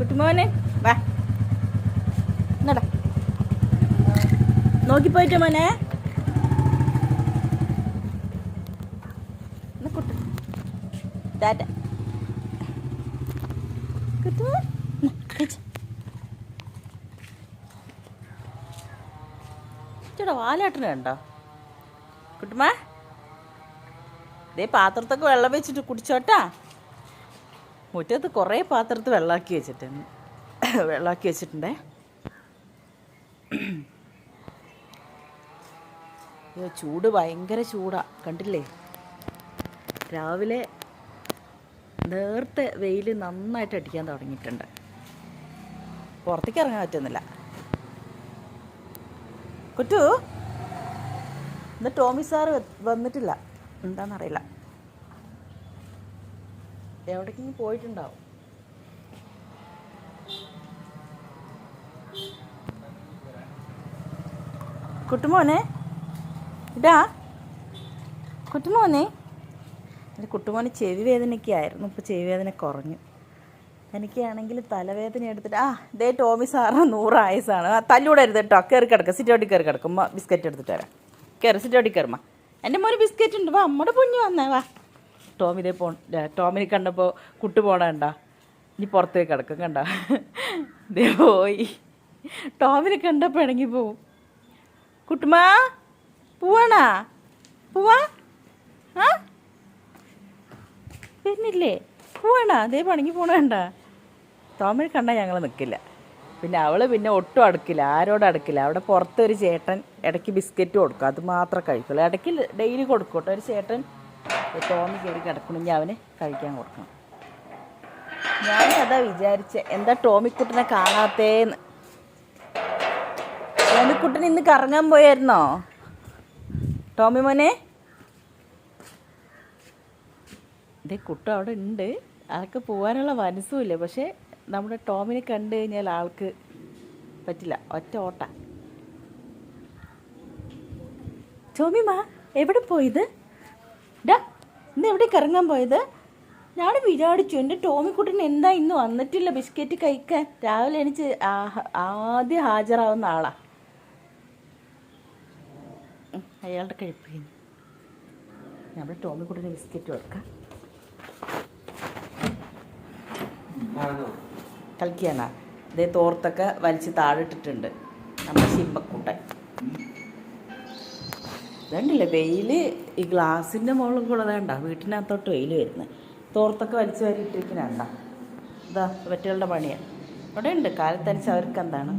കുട്ടുമോനെ വാ. എന്നടാ നോക്കിപ്പോയിട്ടോ മോനെ. കുട്ടു. ടാറ്റ. കുട്ടുമോ. ചേട്ടാ വാലാട്ടന് കണ്ടോ? കുട്ടുമാ. ദേ പാത്രത്തൊക്കെ വെള്ളം വെച്ചിട്ട് കുടിച്ചോട്ടാ. മുറ്റത്ത് കുറേ പാത്രത്ത് വെള്ളമാക്കി വെച്ചിട്ടുണ്ട് വെള്ളമാക്കി വെച്ചിട്ടുണ്ടേ. ചൂട് ഭയങ്കര ചൂടാ. കണ്ടില്ലേ? രാവിലെ നേരത്തെ വെയിൽ നന്നായിട്ട് അടിക്കാൻ തുടങ്ങിയിട്ടുണ്ട്. പുറത്തേക്ക് ഇറങ്ങാൻ പറ്റുന്നില്ല. കുറ്റു ഇന്ന് ടോമി സാറ് വന്നിട്ടില്ല. എന്താണെന്നറിയില്ല എവിടേക്കെങ്കിലും പോയിട്ടുണ്ടാവും. കുട്ടുമോനെ ഇതാ. കുട്ടുമോനെ. എന്റെ കുട്ടുമോന് ചെവി വേദനയൊക്കെ ആയിരുന്നു. ഇപ്പോൾ ചെവി വേദന കുറഞ്ഞു. എനിക്കാണെങ്കിൽ തലവേദന എടുത്തിട്ട് ആ ദേ ടോമി സാറ് നൂറ് ആയസാണ് ആ തല്ലൂടരുത് കേട്ടോ. കയറി കിടക്കുക സിറ്റോട്ടി കയറി കിടക്കുമ്പോൾ ബിസ്ക്കറ്റ് എടുത്തിട്ട് വരാം. കയറി സിറ്റോട്ടി കയറുമ്പോൾ എന്റെ മോന് ബിസ്ക്കറ്റ് ഉണ്ട്. വാ അമ്മയുടെ പൊഞ്ഞു വന്നേ വാ. ടോമി ഇതേ പോ ടോമിനെ കണ്ടപ്പോൾ കുട്ടു പോണണ്ട. ഇനി പുറത്തേക്ക് കിടക്കും കണ്ട? ദേ പോയി. ടോമിനെ കണ്ടപ്പോൾ ഇണങ്ങി പോവും. കുട്ടുമാ പോവാണാ? പോവാ? ആ? വരുന്നില്ലേ? പോവാണാ? അതേ പണിക്ക് പോണ കണ്ട ടോമിനെ കണ്ടാൽ ഞങ്ങൾ നിൽക്കില്ല പിന്നെ അവൾ പിന്നെ ഒട്ടും അടുക്കില്ല ആരോടും അടുക്കില്ല. അവിടെ പുറത്തൊരു ചേട്ടൻ ഇടയ്ക്ക് ബിസ്ക്കറ്റ് കൊടുക്കും. അത് മാത്രമേ കഴിക്കുള്ളൂ. ഇടയ്ക്ക് ഡെയിലി കൊടുക്കും കേട്ടോ. ഒരു ചേട്ടൻ ടോമി കയറി കിടക്കണമെങ്കിൽ അവന് കഴിക്കാൻ കൊടുക്കണം. ഞാൻ അതാ വിചാരിച്ചേ എന്താ ടോമിക്കുട്ടനെ കാണാത്തേന്ന്. ടോമിക്കുട്ടൻ ഇന്ന് കറങ്ങാൻ പോയായിരുന്നോ? ടോമി മോനെ? ഇതേ കുട്ട അവിടെ ഉണ്ട്. ആൾക്ക് പോകാനുള്ള മനസ്സുമില്ല പക്ഷേ നമ്മുടെ ടോമിനെ കണ്ടു കഴിഞ്ഞാൽ ആൾക്ക് പറ്റില്ല. ഒറ്റ ഓട്ട. ടോമി മാ എവിടെ പോയത്? ഡാ ഇന്ന് എവിടെ കറങ്ങാൻ പോയത്? ഞാൻ വിചാരിച്ചു എന്റെ ടോമിക്കുട്ടൻ എന്താ ഇന്ന് വന്നിട്ടില്ല ബിസ്ക്കറ്റ് കഴിക്കാൻ? രാവിലെ ആ- ആദ്യം ഹാജരാവുന്ന ആളാ. അയാളുടെ കഴിപ്പ് നമ്മുടെ ടോമിക്കുട്ടന് ബിസ്ക്കറ്റ് കൊടുക്കാം. കളിക്കാനാ ഇതേ തോർത്തൊക്കെ വലിച്ച് താഴെ ഇട്ടിട്ടുണ്ട്. നമ്മുടെ ശിമ്പക്കൂട്ടൻ ഇതുണ്ടല്ലേ വെയിൽ ഈ ഗ്ലാസിന്റെ മുകളിൽ കൂടെ വേണ്ട വീട്ടിനകത്തോട്ട് വെയിൽ വരുന്നത് തോർത്തൊക്കെ വലിച്ചു വാരി ഇട്ടിരിക്കണണ്ട ഇതാ വെറ്റുകളുടെ പണിയാണ് അവിടെ ഉണ്ട് കാലത്തനുസരിച്ച് അവർക്ക് എന്താണ്?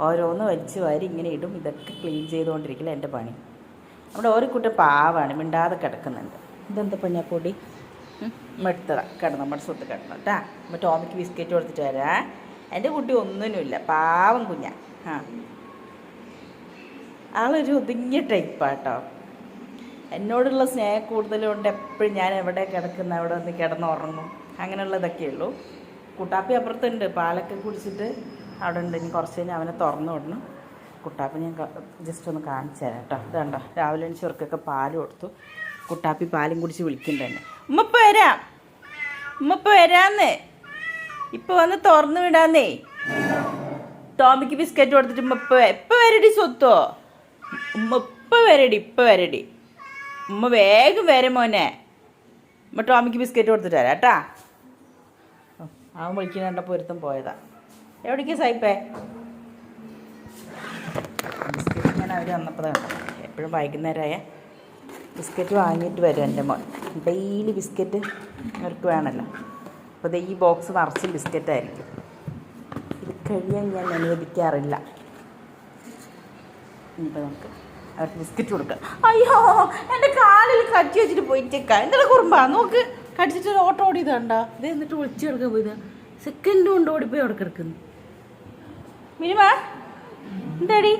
ഓരോന്ന് വലിച്ചു വാരി ഇങ്ങനെ ഇടും ഇതൊക്കെ ക്ലീൻ ചെയ്തുകൊണ്ടിരിക്കില്ല എന്റെ പണി. നമ്മുടെ ഓരോ കുട്ടി പാവാണ് മിണ്ടാതെ കിടക്കുന്നുണ്ട്. ഇതെന്താ പണിയാ പൊടി? മെടുത്തതാ. കിടന്നു നമ്മുടെ സ്വത്ത് കിടന്നു. കേട്ടാ ടോമിക്ക് ബിസ്ക്കറ്റ് കൊടുത്തിട്ട് വരാം. എന്റെ കുട്ടി ഒന്നിനുമില്ല പാവം കുഞ്ഞാ. ആ. ആളൊരു ഒതുങ്ങിയ ടൈപ്പാട്ടോ എന്നോടുള്ള സ്നേഹം കൂടുതലുകൊണ്ട് എപ്പോഴും ഞാൻ എവിടെ കിടക്കുന്ന അവിടെ ഒന്ന് കിടന്നുറങ്ങും. അങ്ങനെയുള്ളതൊക്കെ ഉള്ളൂ. കുട്ടാപ്പി അപ്പുറത്തുണ്ട്. പാലൊക്കെ കുടിച്ചിട്ട് അവിടെ ഉണ്ട്. ഇനി കുറച്ച് കഴിഞ്ഞാൽ അവനെ തുറന്നു വിടണം. കുട്ടാപ്പി ഞാൻ ജസ്റ്റ് ഒന്ന് കാണിച്ചു തരാം കേട്ടോ. ഇതുണ്ടോ രാവിലെ ചെറുക്കൊക്കെ പാൽ കൊടുത്തു. കുട്ടാപ്പി പാലും കുടിച്ച് വിളിക്കുന്നുണ്ട്. ഉമ്മപ്പ വരാം. ഉമ്മപ്പ വരാന്ന്. ഇപ്പൊ വന്ന് തുറന്നു വിടാന്നേ. ടോമിക്ക് ബിസ്ക്കറ്റ് കൊടുത്തിട്ട് ഉമ്മ ഇപ്പൊ വരടി സ്വത്തോ? ഉമ്മ ഇപ്പം വരടി ഇപ്പം വരടി. ഉമ്മ വേഗം വരെ മോനെ. ഉമ്മ ടോമിക്ക് ബിസ്ക്കറ്റ് കൊടുത്തിട്ട് വരാം കേട്ടാ. അവൻ വിളിക്കുന്ന കണ്ട പൊരുത്തം പോയതാ. എവിടേക്ക് സായിപ്പേ? ബിസ്ക്കറ്റ് ഞാൻ അവർ വന്നപ്പോൾ എപ്പോഴും വൈകുന്നേരമായ ബിസ്ക്കറ്റ് വാങ്ങിയിട്ട് വരും എന്റെ മോൻ. ഡെയിലി ബിസ്ക്കറ്റ് അവർക്ക് വേണമല്ലോ. അപ്പോൾ ഈ ബോക്സ് നിറച്ച് ബിസ്ക്കറ്റായിരിക്കും ഇത് കഴിയാൻ ഞാൻ അനുവദിക്കാറില്ല. ഇപ്പം നമുക്ക് അവർക്ക് ബിസ്ക്കറ്റ് കൊടുക്കുക അയ്യോ എന്റെ കാലിൽ കച്ചി വെച്ചിട്ട് പോയിട്ടേക്ക എന്താ കുറുമ്പാ. നോക്ക്. കടിച്ചിട്ട് ഒരു ഓട്ടോ ഓടിയത് കണ്ട. ഇത് എന്നിട്ട് ഒളിച്ചു കിടക്കാൻ പോയത് സെക്കൻഡ് കൊണ്ട് ഓടിപ്പോയി അവിടെ കിടക്കുന്നു. മിനിമ എന്താടി?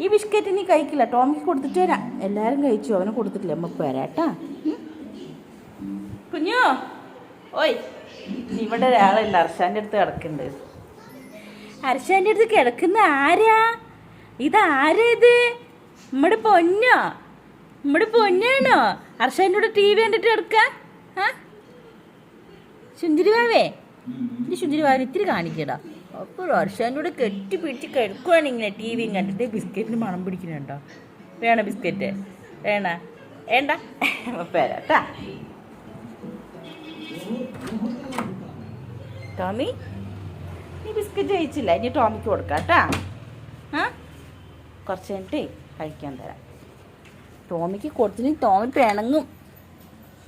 ഈ ബിസ്ക്കറ്റ് നീ കഴിക്കില്ല. ടോമിക്ക് കൊടുത്തിട്ട് വരാം. എല്ലാവരും കഴിച്ചു. അവന് കൊടുത്തിട്ടില്ല. നമുക്ക് വരാട്ടാ? കുഞ്ഞു? ഓയ് ഇവിടെ ഒരാളില്ല അർഷാന്റെ അടുത്ത് കിടക്കുന്നുണ്ട്. അർഷാന്റെ അടുത്ത് കിടക്കുന്ന ആരാ? ഇതാരത് ഇത്? നമ്മുടെ പൊന്നോ? നമ്മുടെ പൊന്നാണോ? അർഷനോട് ടി വി കണ്ടിട്ട് എടുക്ക ആ? ശുചിരി വാരി ഇത്തിരി കാണിക്കടാ. അപ്പോൾ അർഷനോട് കൂടെ കെട്ടി പിടിച്ച് കിടക്കുവാണ് ഇങ്ങനെ ടി വിയും കണ്ടിട്ട് ബിസ്ക്കറ്റിന് മണം പിടിക്കുന്നുണ്ടോ? വേണ ബിസ്ക്കറ്റ്? വേണ? വേണ്ട. പേരാട്ടാ ടോമി നീ ബിസ്ക്കറ്റ് കഴിച്ചില്ല. ഇനി ടോമിക്ക് കൊടുക്കാം കേട്ടാ ആ? കുറച്ച് കഴിഞ്ഞിട്ടേ കഴിക്കാൻ തരാം. ടോമിക്ക് കൊടുത്തിന് ടോമി പിണങ്ങും.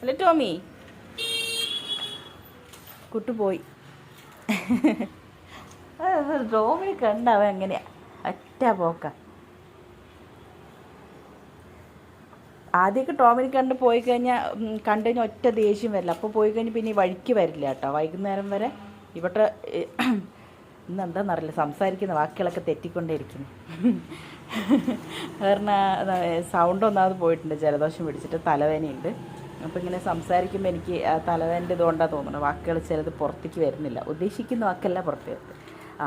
അല്ലേ ടോമി? കുട്ടു പോയി ടോമിനെ കണ്ട അവൻ എങ്ങനെയാ ഒറ്റ പോക്ക. ആദ്യമൊക്കെ ടോമിനെ കണ്ട് പോയി കഴിഞ്ഞാൽ കണ്ടു കഴിഞ്ഞാൽ ഒറ്റ ദേഷ്യം വരില്ല. അപ്പോൾ പോയി കഴിഞ്ഞ് പിന്നെ ഈ വഴിക്ക് വരില്ല കേട്ടോ. വൈകുന്നേരം വരെ ഇവിടെ ഇന്ന് എന്താണെന്നറിയില്ല സംസാരിക്കുന്ന വാക്കുകളൊക്കെ തെറ്റിക്കൊണ്ടേയിരിക്കുന്നു. കാരണം സൗണ്ട് ഒന്നാമത് പോയിട്ടുണ്ട്. ജലദോഷം പിടിച്ചിട്ട് തലവേദനയുണ്ട്. അപ്പോൾ ഇങ്ങനെ സംസാരിക്കുമ്പോൾ എനിക്ക് തലവേന്റെ ഇതുകൊണ്ടാണ് തോന്നുന്നത് വാക്കുകൾ ചിലത് പുറത്തേക്ക് വരുന്നില്ല. ഉദ്ദേശിക്കുന്ന വാക്കല്ല പുറത്ത് വരുന്നത് ആ.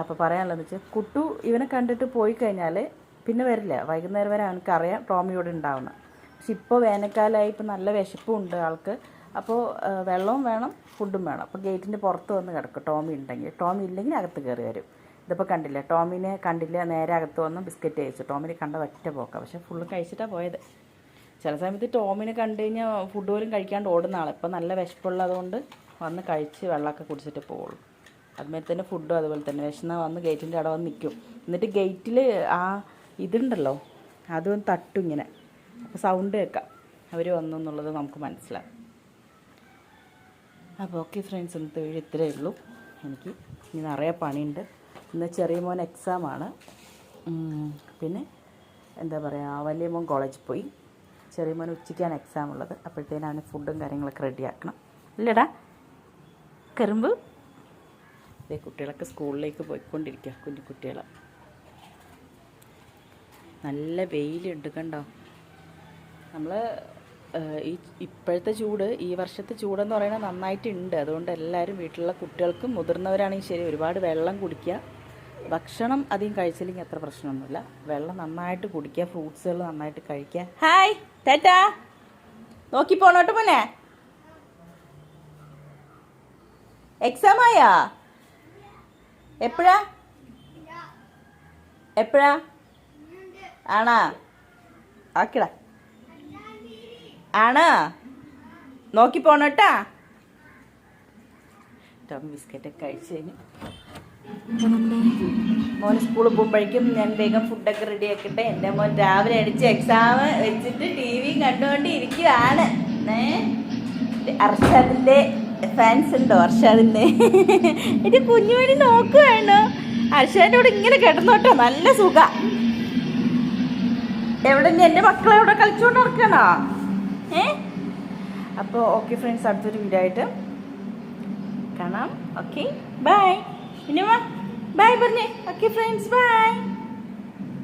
അപ്പോൾ പറയാനുള്ളതെന്ന് വെച്ചാൽ കുട്ടു ഇവനെ കണ്ടിട്ട് പോയി കഴിഞ്ഞാൽ പിന്നെ വരില്ല. വൈകുന്നേരം വരെ അവനക്കറിയാം ടോമിയോട് ഉണ്ടാവണം പക്ഷെ ഇപ്പോൾ വേനൽക്കാലമായി ഇപ്പോൾ നല്ല വിശപ്പും ഉണ്ട് ആൾക്ക്. അപ്പോൾ വെള്ളവും വേണം ഫുഡും വേണം. അപ്പോൾ ഗേറ്റിന്റെ പുറത്ത് വന്ന് കിടക്കും. ടോമി ഉണ്ടെങ്കിൽ ടോമി ഇല്ലെങ്കിൽ അകത്ത് കയറി വരും. ഇതിപ്പോൾ കണ്ടില്ല ടോമിനെ കണ്ടില്ല നേരെ അകത്ത് വന്ന് ബിസ്ക്കറ്റ് കഴിച്ചു. ടോമിനെ കണ്ട ഒറ്റ പോക്കാം. പക്ഷേ ഫുള്ള് കഴിച്ചിട്ടാണ് പോയത്. ചില സമയത്ത് ടോമിനെ കണ്ടു കഴിഞ്ഞാൽ ഫുഡ് പോലും കഴിക്കാണ്ട് ഓടുന്ന ആളെ. ഇപ്പം നല്ല വിശപ്പുള്ളതുകൊണ്ട് വന്ന് കഴിച്ച് വെള്ളമൊക്കെ കുടിച്ചിട്ട് പോവുള്ളൂ. അതുമാതിരി തന്നെ ഫുഡും അതുപോലെ തന്നെ. വിശന്ന വന്ന് ഗേറ്റിന്റെ അവിടെ വന്ന് നിൽക്കും എന്നിട്ട് ഗേറ്റിൽ ആ ഇതുണ്ടല്ലോ അതും തട്ടും ഇങ്ങനെ. അപ്പോൾ സൗണ്ട് കേൾക്കാം. അവർ വന്നു എന്നുള്ളത് നമുക്ക് മനസ്സിലാവും അപ്പോൾ ഓക്കെ ഫ്രണ്ട്സ് ഇന്നത്തെ വീഡിയോ ഇത്രയേ ഉള്ളൂ. എനിക്ക് ഇനി നിറയെ പണിയുണ്ട്. ഇന്ന് ചെറിയ മോൻ എക്സാമാണ് പിന്നെ എന്താ പറയുക വലിയ മോൻ കോളേജിൽ പോയി. ചെറിയ മോൻ ഉച്ചയ്ക്കാണ് എക്സാം ഉള്ളത്. അപ്പോഴത്തേനും അവന് ഫുഡും കാര്യങ്ങളൊക്കെ റെഡിയാക്കണം ഇല്ലടാ കരുമ്പ്. ഇതേ കുട്ടികളൊക്കെ സ്കൂളിലേക്ക് പോയിക്കൊണ്ടിരിക്കുക കുഞ്ഞു കുട്ടികൾ നല്ല വെയിലുണ്ട് കണ്ടോ? നമ്മൾ ഈ ഇപ്പോഴത്തെ ചൂട് ഈ വർഷത്തെ ചൂടെന്ന് പറയുന്നത് നന്നായിട്ടുണ്ട്. അതുകൊണ്ട് എല്ലാവരും വീട്ടിലുള്ള കുട്ടികൾക്കും മുതിർന്നവരാണെങ്കിൽ ശരി ഒരുപാട് വെള്ളം കുടിക്കുക. ഭക്ഷണം അധികം കഴിച്ചില്ലെങ്കിൽ അത്ര പ്രശ്നമൊന്നുമില്ല. വെള്ളം നന്നായിട്ട് കുടിക്കുക ഫ്രൂട്ട്സുകൾ നന്നായിട്ട് കഴിക്കുക. Hi tata. നോക്കി പോണോട്ട് മോനെ? എക്സാം ആയാ? എപ്പോഴാ? എപ്പോഴാ? ആണാ? ആക്കിടാ. ആണാ? നോക്കി പോണട്ടാ ടം ബിസ്ക്കറ്റൊക്കെ കഴിച്ച് കഴിഞ്ഞു മോൻ സ്കൂളിൽ പോകുമ്പോഴേക്കും ഞാൻ വേഗം ഫുഡൊക്കെ റെഡി ആക്കട്ടെ. എന്റെ മോൻ രാവിലെ അടിച്ച് എക്സാം വെച്ചിട്ട് ടി വി കണ്ടുകൊണ്ട് ഇരിക്കുകയാണ് അർഷാദിന്റെ ഫാൻസ് ഉണ്ടോ? അർഷാദിന്റെ? എന്റെ കുഞ്ഞുമണി നോക്കുകയാണ് അർഷാദിന്റെ കൂടെ ഇങ്ങനെ കിടന്നോട്ടോ നല്ല സുഖ. എവിടെ എന്റെ മക്കളെ എവിടെ കളിച്ചുകൊണ്ട് നടക്കണോ? ഏ? അപ്പോൾ ഓക്കെ ഫ്രണ്ട്സ് അടുത്തൊരു വീഡിയോ ആയിട്ട് കാണാം. ഓക്കെ ബൈ വാ. ബൈ പറഞ്ഞേ. Okay friends bye